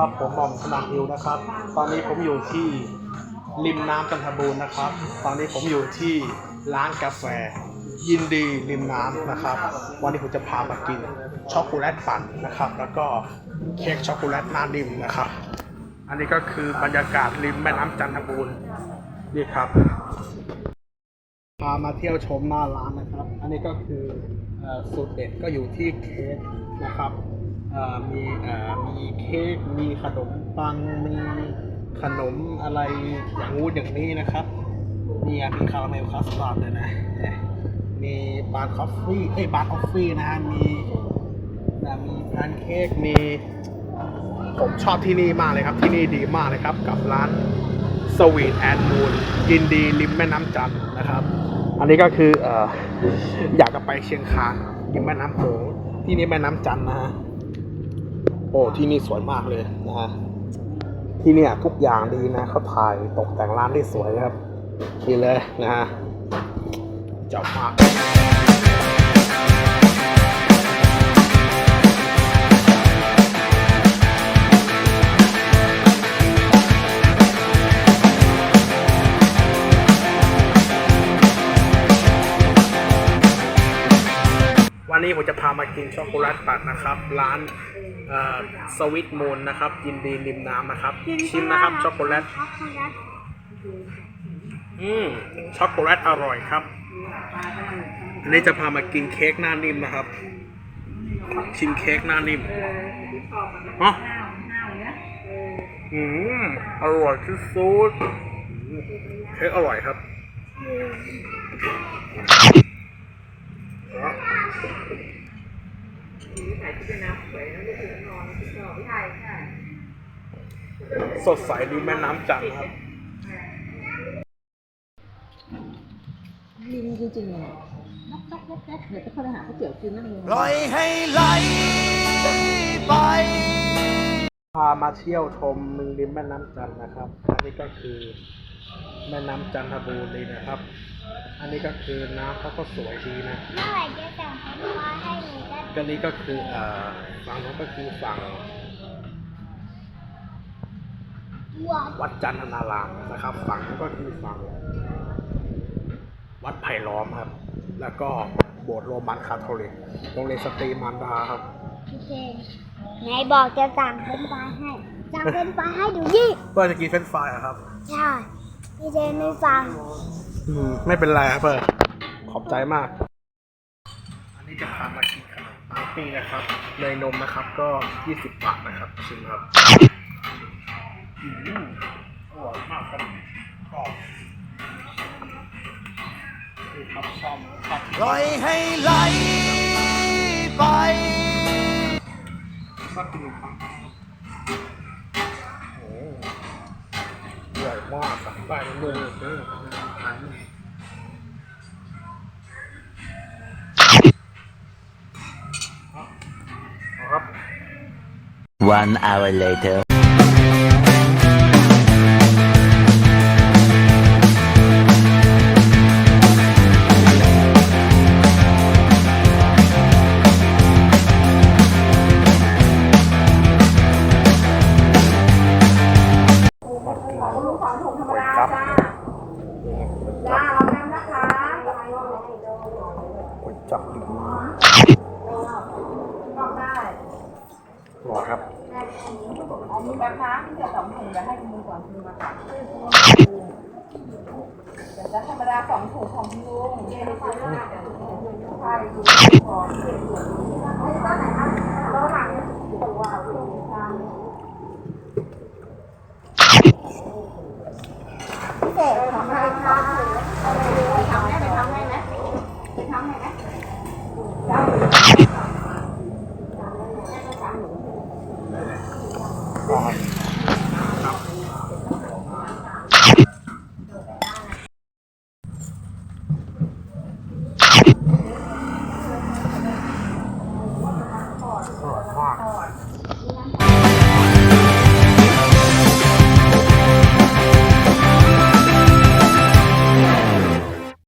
ครับ ผมบอกขนาดเอวนะครับ ตอนนี้ผมอยู่ที่ริมน้ำจันทบูรณ์นะครับ ตอนนี้ผมอยู่ที่ร้านกาแฟ ยินดีริมน้ำนะครับ วันนี้ผมจะพามากินช็อกโกแลตปั่นนะครับ แล้วก็เค้กช็อกโกแลตหน้านิ่มนะครับ อันนี้ก็คือบรรยากาศริมแม่น้ำจันทบูรณ์นี่ครับพามาเที่ยวชมหน้าร้านนะครับ อันนี้ก็คืออสูตรเด็ดก็อยู่ที่เค้กนะครับ มีเอ่อมีเค้กมีขนมปังมีขนมอะไรอย่างงู้นอย่างนี้นะครับมีอะมีคาราเมลคัสตาร์ดเลยนะมีบาร์คอฟฟี่เอ้ยบาร์คอฟฟี่นะฮะมีมีแพนเค้กมีผมชอบที่นี่มากเลยครับ ที่นี่ดีมากเลยครับ กับร้านสวีทแอนด์มูนยินดีริมแม่น้ำจันนะครับ อันนี้ก็คือเอออยากจะไปเชียงคานริมแม่น้ำโขงที่นี่แม่น้ำจันนะฮะ โอ้ที่นี่สวยมากเลยนะฮะที่เนี่ยทุกอย่างดีนะเขาถ่ายตกแต่งร้านได้สวยครับดีเลยนะฮะเจ้ามาก นนี้ผมจะพามากินช็อกโกแลตปั่นนะครับ ร้านสวิตมูนนะครับ ยินดีริมน้ำนะครับ ชิมนะครับช็อกโกแลตอืมช็อกโกแลตอร่อยครับอันนี้จะพามากินเค้กหน้านิ่มนะครับ ชิมเค้กหน้านิ่มอ๋ออืมอร่อยที่สุดเค้กอร่อยครับอ๋อ สดใสดีแม่น้ำจันทร์ครับลิงจริงๆเลยนักนักนักนักเดี๋ยวจะเข้าไปหาก๋วยเตี๋ยวกินนั่นเองปล่อยให้ไหลไป พามาเที่ยวชมเมืองริมแม่น้ำจันทร์นะครับอันนี้ก็คือ แม่น้ำจันทบุรีนะครับ อันนี้ก็คือน้ำเขาก็สวยดีนะเมื่อไหร่จะสั่งให้มาให้หนูได้ก็นี้ก็คือเอ่อฝั่งนู้นก็คือฝั่งว้าววัดจันทนารามนะครับ ฝั่งนู้นก็คือฝั่งวัดไผ่ล้อมครับ แล้วก็โบสถ์โรมันคาทอลิกโรงเรียนสตรีมารดาครับพี่เจนไหนบอกจะสั่งเป็นไฟรายให้สั่งเป็นไฟรายให้ดูดิเพื่อจะกินเฟรนช์ฟรายอะครับ ใช่ พี่เจนไม่ฟังอืมไม่เป็นไรครับเพื่อนขอบใจมาก อันนี้จะพามากินขนมปังปิ้งนะครับเนยนมนะครับ ก็20บาทนะครับชิมครับอืมอร่อยมากครับกรอบนี่ครับซ่อมครับปล่อยให้ไหลไปก็กินปัง อร่อยมากสั่งได้เลยเด้อทานนี่เอาครับ One hour later. จั๊บดีมากอร่อยครับมีกระทะที่จะสองถุงจะให้คุณลุงก่อนคุณลุงมาตักเดี๋ยวจะธรรมดาสองถุงของคุณลุงเย็นค่ะใช่ดูของให้ต้นไหนคะต้นหลังตัวเอาถุงทาง ทอด